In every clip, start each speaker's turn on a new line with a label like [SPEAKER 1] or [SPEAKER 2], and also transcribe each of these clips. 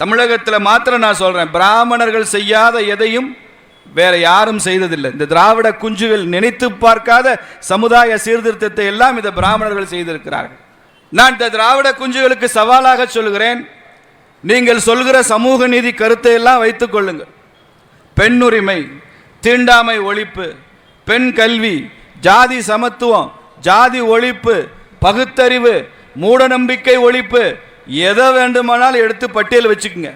[SPEAKER 1] தமிழகத்தில் மாத்திரம் நான் சொல்கிறேன் பிராமணர்கள் செய்யாத எதையும் வேற யாரும் செய்ததில்லை. இந்த திராவிட குஞ்சுகள் நினைத்து பார்க்காத சமுதாய சீர்திருத்தத்தை எல்லாம் இந்த பிராமணர்கள் செய்திருக்கிறார்கள். நான் இந்த திராவிட குஞ்சுகளுக்கு சவாலாக சொல்கிறேன். நீங்கள் சொல்கிற சமூக நீதி கருத்தை எல்லாம் வைத்துக் கொள்ளுங்கள். பெண் உரிமை தீண்டாமை ஒழிப்பு பெண் கல்வி ஜாதி சமத்துவம் ஜாதி ஒழிப்பு பகுத்தறிவு மூடநம்பிக்கை ஒழிப்பு எதை வேண்டுமானாலும் எடுத்து பட்டியல் வச்சுக்கோங்க.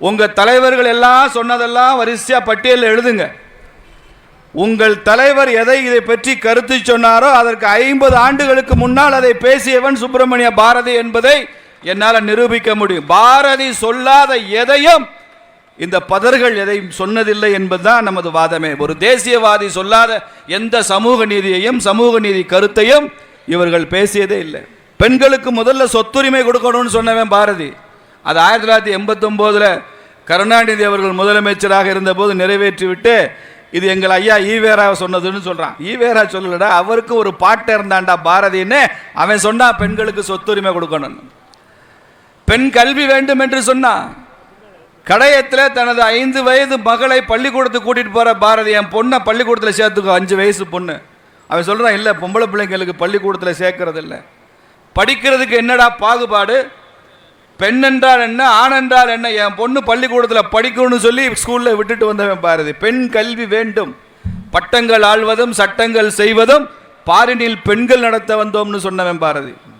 [SPEAKER 1] உங்கள் தலைவர்கள் எல்லாம் சொன்னதெல்லாம் வரிசையாக பட்டியலில் எழுதுங்க. உங்கள் தலைவர் எதை இதை பற்றி கருத்து சொன்னாரோ அதற்கு ஐம்பது ஆண்டுகளுக்கு முன்னால் அதை பேசியவன் சுப்பிரமணிய பாரதி என்பதை என்னால் நிரூபிக்க முடியும். பாரதி சொல்லாத எதையும் இந்த பதர்கள் எதையும் சொன்னதில்லை என்பதுதான் நமது வாதமே. ஒரு தேசியவாதி சொல்லாத எந்த சமூக நீதியையும் சமூக நீதி கருத்தையும் இவர்கள் பேசியதே இல்லை. பெண்களுக்கு முதல்ல சொத்துரிமை கொடுக்கணும்னு சொன்னவன் பாரதி. அது ஆயிரத்தி தொள்ளாயிரத்தி எண்பத்தொம்போதில் கருணாநிதி அவர்கள் முதலமைச்சராக இருந்தபோது நிறைவேற்றிவிட்டு இது எங்கள் ஐயா ஈவேரா சொன்னதுன்னு சொல்கிறான் ஈவேரா சொல்லலடா அவருக்கு ஒரு பாட்டு இருந்தாண்டா பாரதின்னு அவன் சொன்னான் பெண்களுக்கு சொத்துரிமை கொடுக்கணும்னு பெண் கல்வி வேண்டும் என்று சொன்னான் கடையத்தில் தனது ஐந்து வயது மகளை பள்ளிக்கூடத்துக்கு கூட்டிகிட்டு போகிற பாரதி என் பொண்ணை பள்ளிக்கூடத்தில் சேர்த்துக்கோ அஞ்சு வயசு பொண்ணு. அவன் சொல்கிறான் இல்லை பொம்பளை பிள்ளைங்களுக்கு பள்ளிக்கூடத்தில் சேர்க்கறதில்லை. படிக்கிறதுக்கு என்னடா பாகுபாடு? பெண் என்றால் என்ன ஆண் என்றால் என்ன? என் பொண்ணு பள்ளிக்கூடத்தில் படிக்கணும்னு சொல்லி ஸ்கூலில் விட்டுட்டு வந்தவன் பாரதி. பெண் கல்வி வேண்டும். பட்டங்கள் ஆழ்வதும் சட்டங்கள் செய்வதும் பாரினில் பெண்கள் நடத்த வந்தோம்னு சொன்னவன் பாரதி.